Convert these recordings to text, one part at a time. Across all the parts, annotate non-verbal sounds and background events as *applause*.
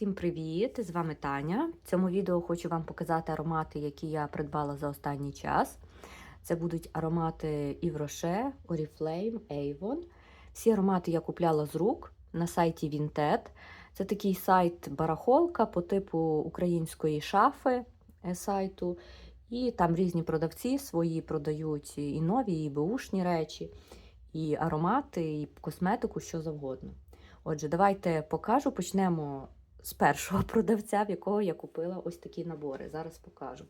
Всім привіт! З вами Таня. В цьому відео хочу вам показати аромати, які я придбала за останній час. Це будуть аромати Rocher, Oriflame, Avon. Всі аромати я купляла з рук на сайті Vinted. Це такий сайт барахолка по типу української шафи е, сайту. І там різні продавці свої продають і нові, і беушні речі, і аромати, і косметику, що завгодно. Отже, давайте покажу. Почнемо з першого *laughs* продавця, в якого я купила ось такі набори. Зараз покажу.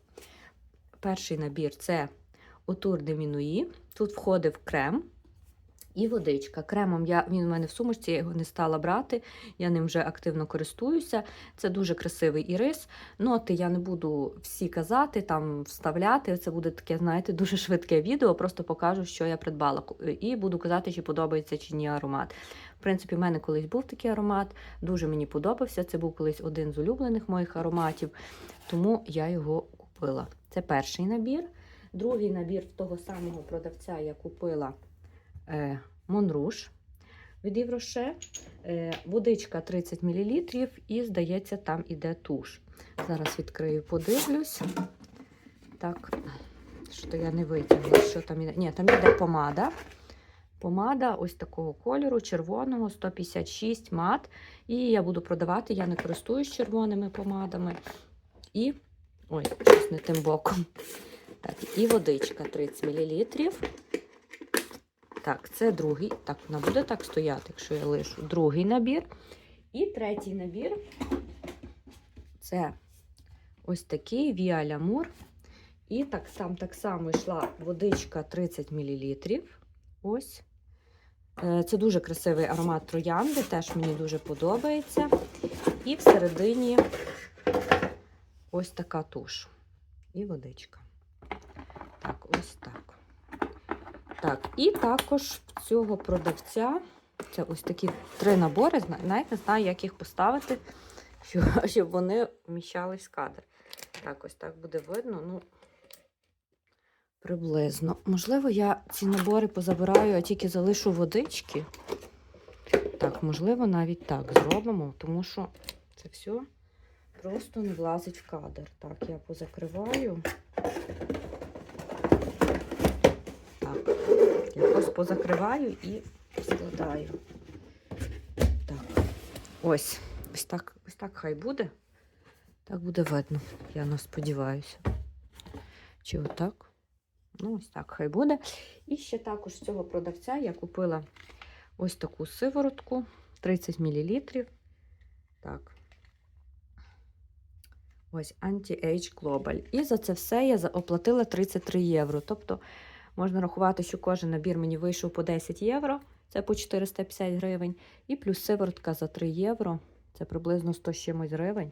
Перший набір це Autour de Minuit. Тут входив крем і водичка. Кремом я, він у мене в сумочці, я його не стала брати, я ним вже активно користуюся. Це дуже красивий ірис. Ноти я не буду всі казати, там вставляти. Це буде таке, знаєте, дуже швидке відео. Просто покажу, що я придбала. І буду казати, чи подобається чи ні аромат. В принципі, в мене колись був такий аромат, дуже мені подобався. Це був колись один з улюблених моїх ароматів, тому я його купила. Це перший набір. Другий набір в того самого продавця я купила е, Монруш від Євроше. Е, водичка 30 мл, і, здається, там іде туш. Зараз відкрию, подивлюсь. Так, що я не витягла, що там іде. Ні, там іде помада. Помада ось такого кольору, червоного, 156 мат. І я буду продавати, я не користуюсь червоними помадами. І. Ой, щось не тим боком. Так, і водичка 30 мл. Так, це другий. Так, вона буде так стояти, якщо я лишу. Другий набір. І третій набір це ось такий L'amour. І так, там так само йшла водичка 30 мл. Ось. Це дуже красивий аромат троянди, теж мені дуже подобається. І всередині ось така туш. І водичка. Так, ось так. Так, і також в цього продавця це ось такі три набори. Навіть не знаю, як їх поставити, *laughs* щоб вони вміщались в кадр. Так, ось так буде видно. Ну, приблизно. Можливо, я ці набори позабираю, а тільки залишу водички. Так, можливо, навіть так зробимо, тому що це все просто не влазить в кадр. Так, я позакриваю. Так, якось позакриваю і складаю. Так, ось, ось так, ось так хай буде. Так буде видно, я не сподіваюся. Чи отак? Ну, ось так хай буде. І ще також з цього продавця я купила ось таку сиворотку 30 мл. Так. Ось Anti-Age Global. І за це все я оплатила 33 євро. Тобто, можна рахувати, що кожен набір мені вийшов по 10 євро, це по 450 гривень. І плюс сиворотка за 3 євро. Це приблизно 100 з чимось гривень.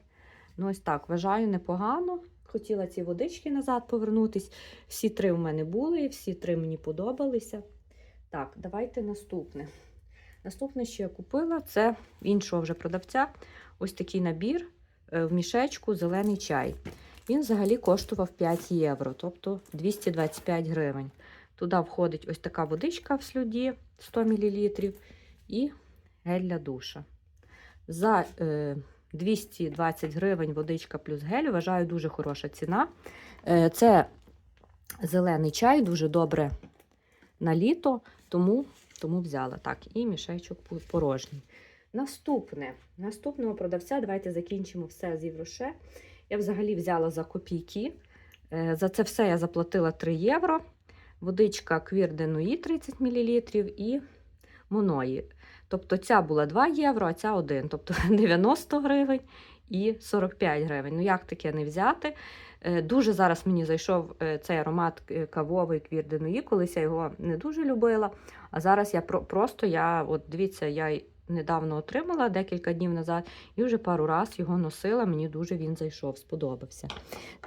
Ну, ось так, вважаю непогано. Хотіла ці водички назад повернутись. Всі три в мене були, всі три мені подобалися. Так, давайте наступне. Наступне, що я купила, це в іншого вже продавця ось такий набір в мішечку зелений чай. Він взагалі коштував 5 євро, тобто 225 гривень. Туди входить ось така водичка в слюді 100 мл і гель для душа. За е, 220 гривень водичка плюс гель. Вважаю, дуже хороша ціна. Е, Це зелений чай, дуже добре на літо, тому тому взяла. Так, і мішечок порожній. Наступне, наступного продавця, давайте закінчимо все з Євроше. Я взагалі взяла за копійки. Е, За це все я заплатила 3 євро. Водичка Квірденуї 30 мл і Моної. Тобто ця була 2 євро, а ця 1. Тобто *laughs* 90 гривень і 45 гривень. Ну, як таке не взяти? Дуже зараз мені зайшов цей аромат кавовий квірденої, колись я його не дуже любила. А зараз я просто, я, от дивіться, я недавно отримала декілька днів назад і вже пару разів його носила. Мені дуже він зайшов, сподобався.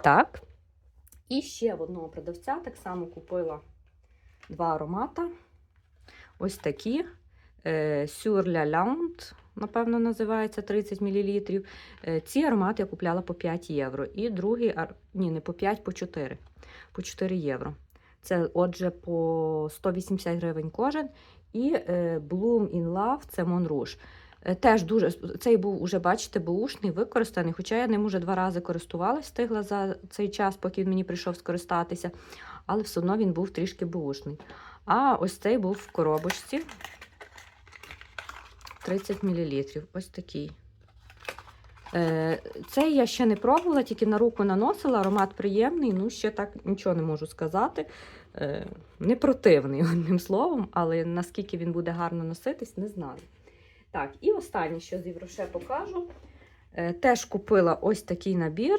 Так. І ще в одного продавця так само купила два аромата. Ось такі. Sur la Lande, напевно, називається 30 мл. Ці аромати я купляла по 5 євро. І другий, ні, не по 5, по 4. По 4 євро. Це, отже, по 180 гривень кожен. І Bloom in Love це. Е, Теж дуже цей був уже, бачите, бушний, використаний, хоча я ним уже два рази користувалась, встигла за цей час, поки він мені прийшов скористатися, але все одно він був трішки бушний. А ось цей був в коробочці 30 мл. Ось такий. Е, Цей я ще не пробувала, тільки на руку наносила, аромат приємний, ну ще так нічого не можу сказати. Е, Не противний, *laughs* одним словом, але наскільки він буде гарно носитись, не знаю. Так, і останнє, що з Євроше покажу. Е, Теж купила ось такий набір.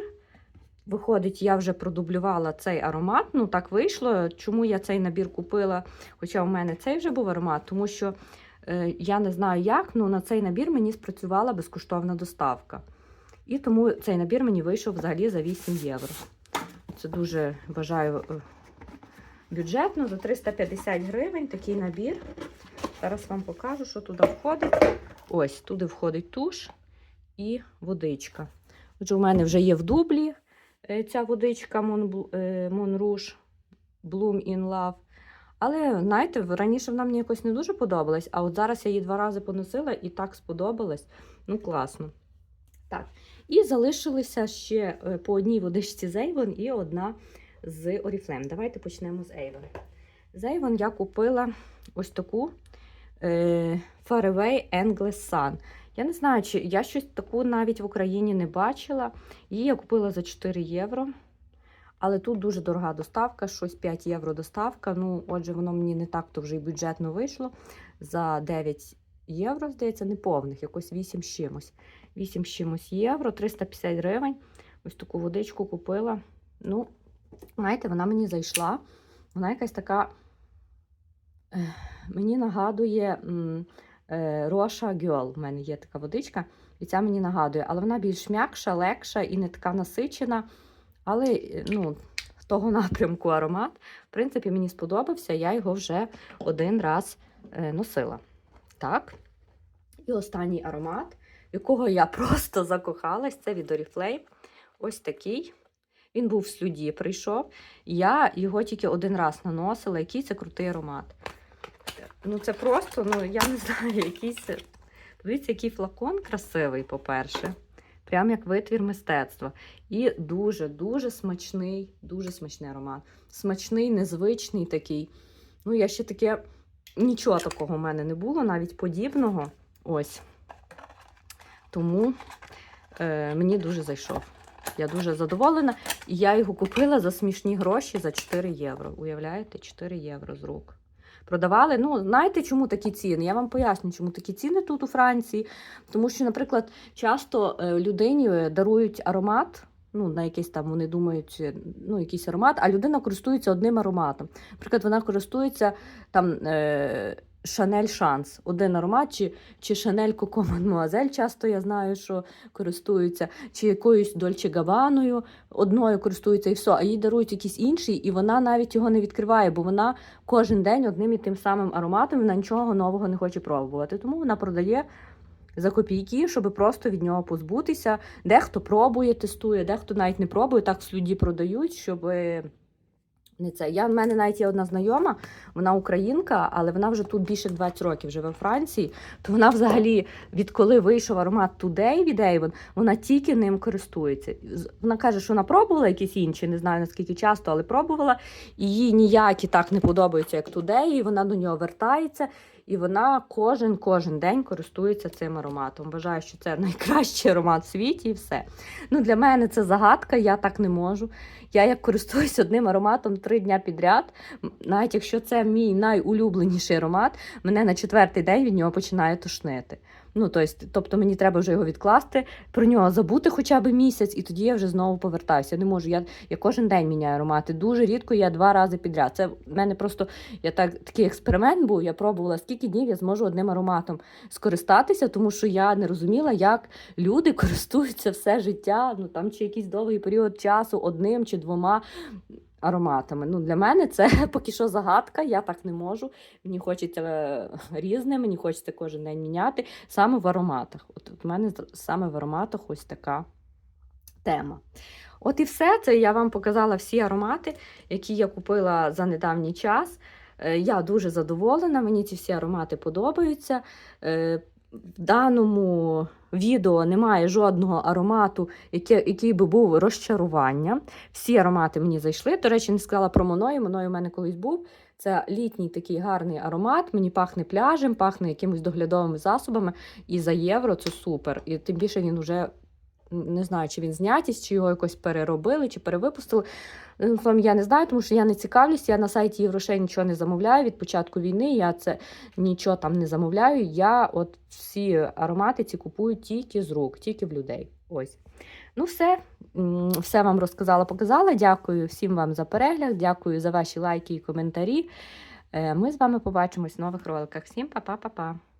Виходить, я вже продублювала цей аромат. Ну, так вийшло. Чому я цей набір купила? Хоча у мене цей вже був аромат, тому що я не знаю як, але на цей набір мені спрацювала безкоштовна доставка. І тому цей набір мені вийшов взагалі за 8 євро. Це дуже вважаю е, бюджетно, за 350 гривень такий набір. Зараз вам покажу, що туди входить. Ось, туди входить туш і водичка. Отже, у мене вже є в дублі е, ця водичка е, Rouge Bloom in Love. Але, знаєте, раніше вона мені якось не дуже подобалась, а от зараз я її два рази поносила і так сподобалась. Ну, класно. Так. І залишилися ще е, по одній водичці з Avon і одна з Oriflame. Давайте почнемо з Avon. З Avon я купила ось таку е, Faraway Endless Sun. Я не знаю, чи я щось таку навіть в Україні не бачила. Її я купила за 4 євро. Але тут дуже дорога доставка, щось 5 євро доставка. Ну, отже, воно мені не так то вже й бюджетно вийшло. За 9 євро, здається, не повних, якось 8 з чимось. 8 з чимось євро, 350 гривень. Ось таку водичку купила. Ну, знаєте, вона мені зайшла. Вона якась така. е, Мені нагадує е, Роша Гьол. У мене є така водичка, і ця мені нагадує, але вона більш м'якша, легша і не така насичена. Але е, ну, того *laughs* напрямку аромат, в принципі, мені сподобався, я його вже один раз е, носила. Так. І останній аромат, якого я *laughs* просто закохалась, це від Oriflame. Ось такий. Він був в слюді, прийшов. Я його тільки один раз наносила. Який це крутий аромат. Ну, це просто, ну, я не *laughs* знаю, якийсь. Подивіться, який флакон красивий, по-перше. Прям як витвір мистецтва. І дуже-дуже смачний, дуже смачний аромат. Смачний, незвичний такий. Ну, я ще таке. Нічого такого в мене не було, навіть подібного. Ось. Тому е, мені дуже зайшов. Я дуже задоволена. І я його купила за смішні гроші за 4 євро. Уявляєте, 4 євро з рук. Продавали. Ну, знаєте, чому такі ціни? Я вам поясню, чому такі ціни тут у Франції. Тому що, наприклад, часто е, людині е, дарують аромат. Ну, на якийсь там вони думають, е, ну, якийсь аромат, а людина користується одним ароматом. Наприклад, вона користується там е, Chanel Chance, один аромат, чи, чи Chanel Coco Mademoiselle, часто я знаю, що користуються, чи якоюсь Dolce Gabbana, одною користується і все, а їй дарують якийсь інший, і вона навіть його не відкриває, бо вона кожен день одним і тим самим ароматом, вона нічого нового не хоче пробувати. Тому вона продає за копійки, щоб просто від нього позбутися. Дехто пробує, тестує, дехто навіть не пробує, так слюді продають, щоб. Не це. Я, в мене навіть є одна знайома, вона українка, але вона вже тут більше 20 років живе в Франції. То вона взагалі, відколи вийшов аромат Today від Avon, вона тільки ним користується. Вона каже, що вона пробувала якісь інші, не знаю наскільки часто, але пробувала. І їй ніякі так не подобаються, як Today, і вона до нього вертається. І вона кожен кожен день користується цим ароматом. Вважаю, що це *laughs* найкращий аромат в світі і все. Ну, для мене це загадка, я так не можу. Я як користуюсь одним ароматом три дня підряд, навіть якщо це мій найулюбленіший аромат, мене на четвертий день від нього починає тошнити. Ну, то есть, тобто мені треба вже його відкласти, про нього забути хоча б місяць, і тоді я вже знову повертаюся. Я не можу. Я, я кожен день міняю аромати. Дуже рідко я два рази підряд. Це в мене просто я так, такий експеримент був. Я пробувала, скільки днів я зможу одним ароматом скористатися, тому що я не розуміла, як люди *laughs* користуються все життя, ну там чи якийсь довгий період часу одним чи двома. Ароматами. Ну, для мене це *laughs* поки що загадка, я так не можу. Мені хочеться е, різне, мені хочеться кожен день міняти. Саме в ароматах. От в мене саме в ароматах ось така тема. От і все. Це я вам показала всі аромати, які я купила за недавній час. Е, Я дуже задоволена, мені ці всі аромати подобаються. В даному відео немає жодного аромату, який, який би був розчаруванням. Всі аромати мені зайшли. До речі, не сказала про Моною. Моною у мене колись був. Це літній такий гарний аромат. Мені пахне пляжем, пахне якимось доглядовими засобами. І за євро це супер. І тим більше він вже не знаю, чи він знятість, чи його якось переробили, чи перевипустили. Словом, я не знаю, тому що я не цікавлюсь. Я на сайті Єврошей нічого не замовляю. Від початку війни я це нічого там не замовляю. Я от всі аромати ці купую тільки з рук, тільки в людей. Ось. Ну, все. Все вам розказала, показала. Дякую всім вам за перегляд. Дякую за ваші лайки і коментарі. Е, Ми з вами побачимось в нових роликах. Всім па-па-па-па.